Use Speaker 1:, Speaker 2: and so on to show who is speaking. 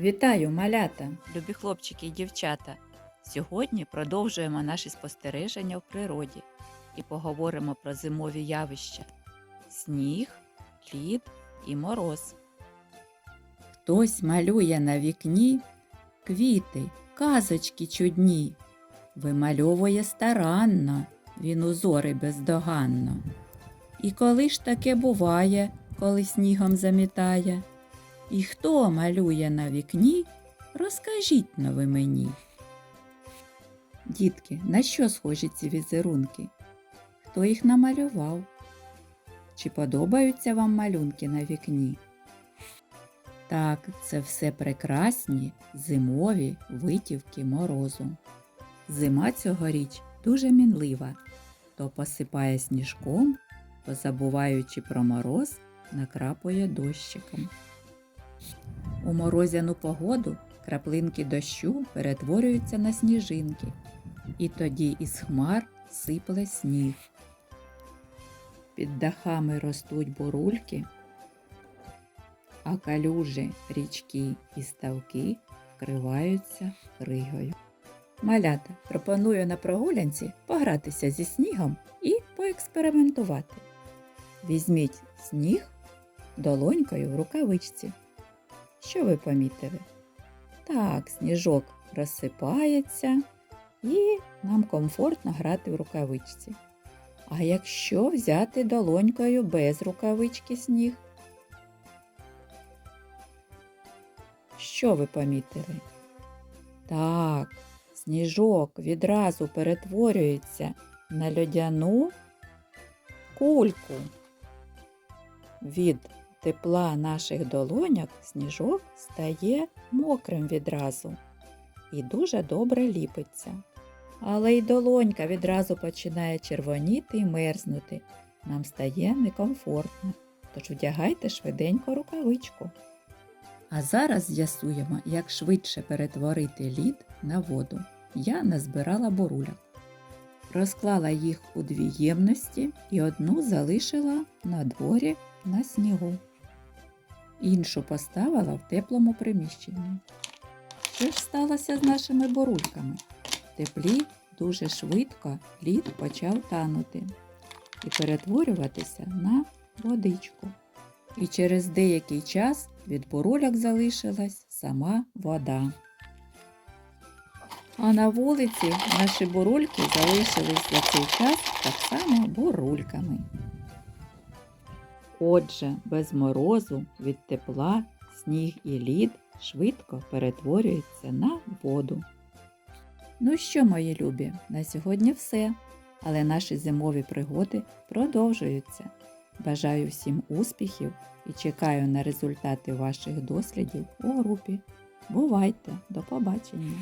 Speaker 1: Вітаю, малята!
Speaker 2: Любі хлопчики і дівчата. Сьогодні продовжуємо наші спостереження в природі і поговоримо про зимові явища: сніг, лід і мороз.
Speaker 1: Хтось малює на вікні квіти, казочки чудні, вимальовує старанно, він узори бездоганно. І коли ж таке буває, коли снігом замітає? І хто малює на вікні, розкажіть но ви мені. Дітки, на що схожі ці візерунки? Хто їх намалював? Чи подобаються вам малюнки на вікні? Так, це все прекрасні зимові витівки морозу. Зима цьогоріч дуже мінлива, то посипає сніжком, то забуваючи про мороз, накрапує дощиком. У морозяну погоду краплинки дощу перетворюються на сніжинки, і тоді із хмар сипле сніг. Під дахами ростуть бурульки, а калюжі, річки і ставки вкриваються кригою. Малята, пропоную на прогулянці погратися зі снігом і поекспериментувати. Візьміть сніг долонькою в рукавичці. Що ви помітили? Так, сніжок розсипається і нам комфортно грати в рукавичці. А якщо взяти долонькою без рукавички сніг? Що ви помітили? Так, сніжок відразу перетворюється на льодяну кульку. Від тепла наших долоняк сніжок стає мокрим відразу і дуже добре ліпиться. Але й долонька відразу починає червоніти і мерзнути. Нам стає некомфортно. Тож вдягайте швиденько рукавичку. А зараз з'ясуємо, як швидше перетворити лід на воду. Я назбирала боруляк. Розклала їх у дві ємності і одну залишила на дворі на снігу. Іншу поставила в теплому приміщенні. Що ж сталося з нашими борульками? Теплі дуже швидко лід почав танути і перетворюватися на водичку. І через деякий час від бурульок залишилась сама вода. А на вулиці наші бурульки залишились за цей час так само бурульками. Отже, без морозу від тепла сніг і лід швидко перетворюються на воду. Ну що, мої любі, на сьогодні все. Але наші зимові пригоди продовжуються. Бажаю всім успіхів і чекаю на результати ваших дослідів у групі. Бувайте, до побачення!